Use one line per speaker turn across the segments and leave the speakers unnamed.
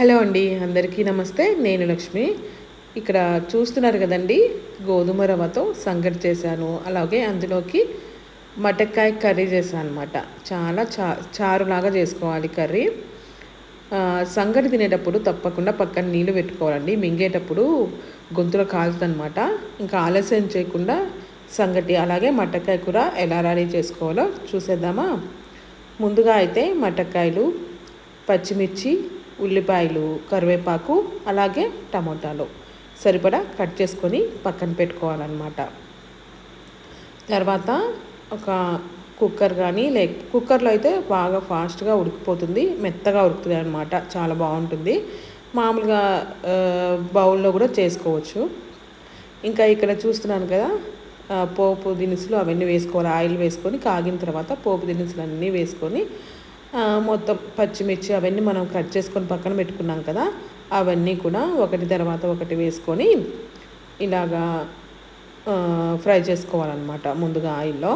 Hello అండి అందరికీ నమస్తే. నేను లక్ష్మి. ఇక్కడ చూస్తున్నారు కదండి గోధుమ రవ్వతో సంగటి చేశాను. అలాగే అందులోకి మటక్కాయ కర్రీ చేశాను అనమాట చాలా చా చారులాగా చేసుకోవాలి కర్రీ. సంగటి తినేటప్పుడు తప్పకుండా పక్కన నీళ్ళు పెట్టుకోవాలండి. మింగేటప్పుడు గొంతులో కాలుతుందనమాట ఇంకా ఆలస్యం చేయకుండా సంగటి అలాగే మటక్కాయ కూర ఎలా రెడీ చేసుకోవాలో చూసేద్దామా? ముందుగా అయితే మటక్కాయలు పచ్చిమిర్చి ఉల్లిపాయలు కరివేపాకు అలాగే టమోటాలు సరిపడా కట్ చేసుకొని పక్కన పెట్టుకోవాలన్నమాట. తర్వాత ఒక కుక్కర్ కానీ లేక కుక్కర్లో అయితే బాగా ఫాస్ట్గా ఉడికిపోతుంది మెత్తగా ఉడుకుతుంది అనమాట చాలా బాగుంటుంది. మామూలుగా బౌల్లో కూడా చేసుకోవచ్చు. ఇంకా ఇక్కడ చూస్తున్నాను కదా పోపు దినుసులు అవన్నీ వేసుకోవాలి ఆయిల్ వేసుకొని కాగిన తర్వాత పోపు దినుసులు అన్నీ వేసుకొని మొత్తం పచ్చిమిర్చి అవన్నీ మనం కట్ చేసుకొని పక్కన పెట్టుకున్నాం కదా అవన్నీ కూడా ఒకటి తర్వాత ఒకటి వేసుకొని ఇలాగా ఫ్రై చేసుకోవాలన్నమాట ముందుగా ఆయిల్లో.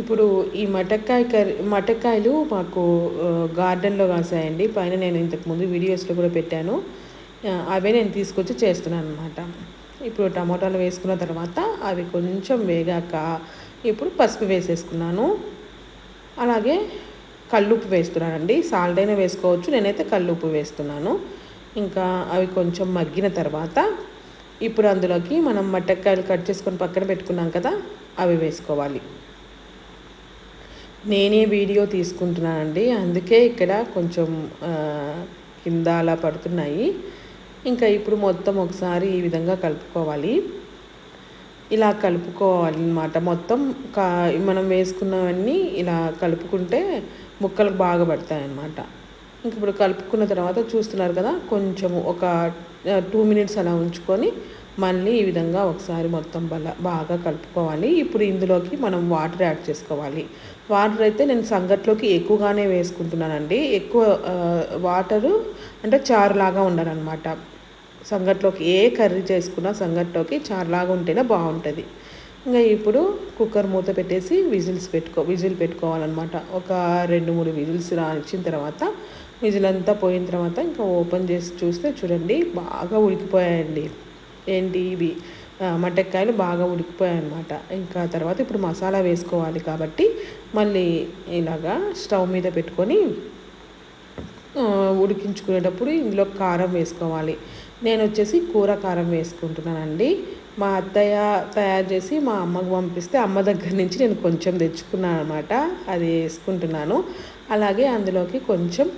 ఇప్పుడు ఈ మటక్కాయ కర్రీ మటక్కాయలు మాకు గార్డెన్లో కాసాయండి. పైన నేను ఇంతకుముందు వీడియోస్లో కూడా పెట్టాను. అవే నేను తీసుకొచ్చి చేస్తున్నాను అనమాట ఇప్పుడు టమాటాలు వేసుకున్న తర్వాత అవి కొంచెం వేగాక ఇప్పుడు పసుపు వేసేసుకున్నాను. అలాగే కల్లుప్పు వేస్తున్నానండి. సాల్ట్ అయినా వేసుకోవచ్చు. నేనైతే కల్లుప్పు వేస్తున్నాను. ఇంకా అవి కొంచెం మగ్గిన తర్వాత ఇప్పుడు అందులోకి మనం మట్టక్కాయలు కట్ చేసుకొని పక్కన పెట్టుకున్నాం కదా అవి వేసుకోవాలి. నేనే వీడియో తీసుకుంటున్నానండి. అందుకే ఇక్కడ కొంచెం కింద అలా పడుతున్నాయి. ఇంకా ఇప్పుడు మొత్తం ఒకసారి ఈ విధంగా కలుపుకోవాలి. ఇలా కలుపుకోవాలి అన్నమాట మొత్తం కా మనం వేసుకున్నవన్నీ ఇలా కలుపుకుంటే ముక్కలు బాగా పడతాయి అన్నమాట ఇంక ఇప్పుడు కలుపుకున్న తర్వాత చూస్తున్నారు కదా కొంచెము ఒక టూ మినిట్స్ అలా ఉంచుకొని మళ్ళీ ఈ విధంగా ఒకసారి మొత్తం బల బాగా కలుపుకోవాలి. ఇప్పుడు ఇందులోకి మనం వాటర్ యాడ్ చేసుకోవాలి. వాటర్ అయితే నేను సంగట్లోకి ఎక్కువగానే వేసుకుంటున్నానండి. ఎక్కువ వాటరు అంటే చారులాగా ఉండాలన్నమాట సంగట్లోకి ఏ కర్రీ చేసుకున్నా సంగట్లోకి చారులాగా ఉంటేనే బాగుంటుంది. ఇంకా ఇప్పుడు కుక్కర్ మూత పెట్టేసి విజిల్స్ పెట్టుకో విజిల్ పెట్టుకోవాలన్నమాట. ఒక రెండు మూడు విజిల్స్ రానిచ్చిన తర్వాత విజిల్ అంతా పోయిన తర్వాత ఇంకా ఓపెన్ చేసి చూస్తే చూడండి బాగా ఉడికిపోయాయండి. ఏంటి ఇవి? మటక్కాయలు బాగా ఉడికిపోయాయి అనమాట ఇంకా తర్వాత ఇప్పుడు మసాలా వేసుకోవాలి కాబట్టి మళ్ళీ ఇలాగా స్టవ్ మీద పెట్టుకొని ఉడికించుకునేటప్పుడు ఇందులో కారం వేసుకోవాలి. నేను వచ్చేసి కూర కారం వేసుకుంటున్నానండి. మా అత్తయ్య తయారు చేసి మా అమ్మకు పంపిస్తే అమ్మ దగ్గర నుంచి నేను కొంచెం తెచ్చుకున్నాను అనమాట అది వేసుకుంటున్నాను. అలాగే అందులోకి కొంచెం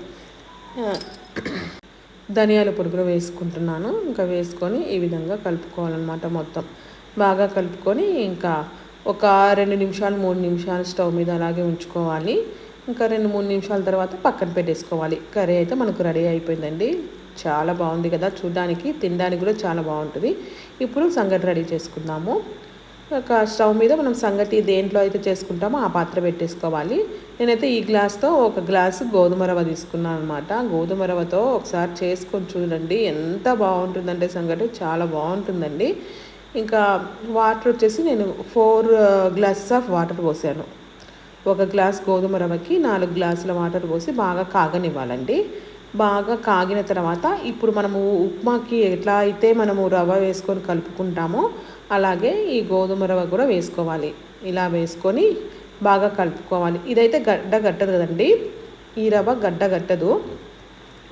ధనియాల పొడి వేసుకుంటున్నాను. ఇంకా వేసుకొని ఈ విధంగా కలుపుకోవాలన్నమాట మొత్తం. బాగా కలుపుకొని ఇంకా ఒక రెండు నిమిషాలు మూడు నిమిషాలు స్టవ్ మీద అలాగే ఉంచుకోవాలి. ఇంకా రెండు మూడు నిమిషాల తర్వాత పక్కన పెట్టేసుకోవాలి. కర్రీ అయితే మనకు రెడీ అయిపోయిందండి. చాలా బాగుంది కదా చూడడానికి తినడానికి కూడా చాలా బాగుంటుంది. ఇప్పుడు సంగటి రెడీ చేసుకుందాము. ఒక స్టవ్ మీద మనం సంగటి దేంట్లో అయితే చేసుకుంటామో ఆ పాత్ర పెట్టేసుకోవాలి. నేనైతే ఈ గ్లాస్తో ఒక గ్లాసు గోధుమ రవ్వ తీసుకున్నాను అనమాట గోధుమ రవ్వతో ఒకసారి చేసుకొని చూడండి ఎంత బాగుంటుందంటే సంగటి చాలా బాగుంటుందండి. ఇంకా వాటర్ వచ్చేసి నేను ఫోర్ గ్లాసెస్ ఆఫ్ వాటర్ పోసాను. ఒక గ్లాస్ గోధుమ రవ్వకి నాలుగు గ్లాసుల వాటర్ పోసి బాగా కాగనివ్వాలండి. బాగా కాగిన తర్వాత ఇప్పుడు మనము ఉప్మాకి ఎట్లా అయితే మనము రవ్వ వేసుకొని కలుపుకుంటామో అలాగే ఈ గోధుమ రవ్వ కూడా వేసుకోవాలి. ఇలా వేసుకొని బాగా కలుపుకోవాలి. ఇదైతే గడ్డ గట్టదు కదండి. ఈ రవ్వ గడ్డ గట్టదు.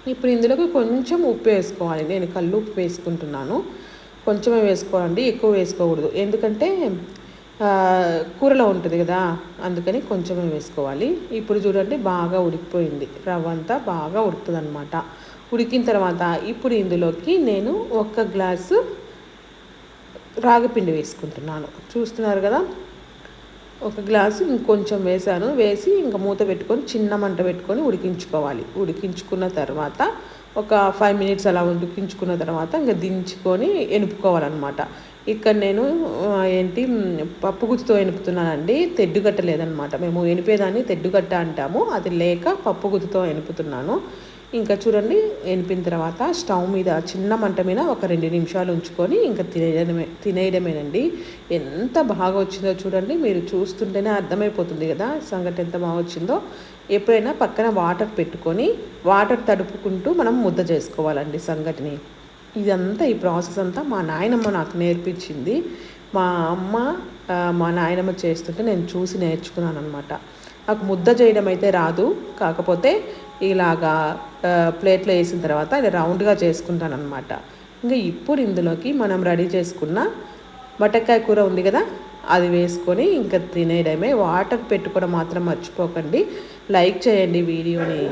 ఇప్పుడు ఇందులోకి కొంచెం ఉప్పు వేసుకోవాలి. నేను కళ్ళు ఉప్పు వేసుకుంటున్నాను. కొంచెమే వేసుకోవాలండి. ఎక్కువ వేసుకోకూడదు. ఎందుకంటే కూరలో ఉంటుంది కదా అందుకని కొంచెమే వేసుకోవాలి. ఇప్పుడు చూడండి బాగా ఉడికిపోయింది. రవ్వ అంతా బాగా ఉడుకుతుంది అనమాట ఉడికిన తర్వాత ఇప్పుడు ఇందులోకి నేను ఒక గ్లాసు రాగిపిండి వేసుకుంటున్నాను. చూస్తున్నారు కదా? ఒక గ్లాసు ఇంకొంచెం వేసాను. వేసి ఇంకా మూత పెట్టుకొని చిన్న మంట పెట్టుకొని ఉడికించుకోవాలి. ఉడికించుకున్న తర్వాత ఒక ఫైవ్ మినిట్స్ అలా ఉడికించుకున్న తర్వాత ఇంకా దించుకొని ఎనుపుకోవాలన్నమాట. ఇక్కడ నేను ఏంటి మ్, పప్పు గుత్తితో ఎనుపుతున్నానండి. తెడ్డుగట్ట లేదనమాట. మేము ఎనిపేదాన్ని తెడ్డుగట్ట అంటాము. అది లేక పప్పు గుత్తితో ఎనుపుతున్నాను. ఇంకా చూడండి ఎనిపిన తర్వాత స్టవ్ మీద చిన్న మంట మీద ఒక రెండు నిమిషాలు ఉంచుకొని ఇంకా తినేయడమే తినేయడమేనండి. ఎంత బాగా వచ్చిందో చూడండి. మీరు చూస్తుంటేనే అర్థమైపోతుంది కదా సంగటి ఎంత బాగా వచ్చిందో. ఎప్పుడైనా పక్కన వాటర్ పెట్టుకొని వాటర్ తడుపుకుంటూ మనం ముద్ద చేసుకోవాలండి సంగటిని. ఇదంతా ఈ ప్రాసెస్ అంతా మా నాయనమ్మ నాకు నేర్పించింది. మా అమ్మ మా నాయనమ్మ చేస్తుంటే నేను చూసి నేర్చుకున్నాను అనమాట నాకు ముద్ద చేయడం అయితే రాదు. కాకపోతే ఇలాగా ప్లేట్లో వేసిన తర్వాత అది రౌండ్గా చేసుకుంటాను అనమాట ఇంకా ఇప్పుడు ఇందులోకి మనం రెడీ చేసుకున్న బటక్కాయ కూర ఉంది కదా అది వేసుకొని ఇంకా తినేయడమే. వాటర్ పెట్టుకోవడం మాత్రం మర్చిపోకండి. లైక్ చేయండి వీడియోని.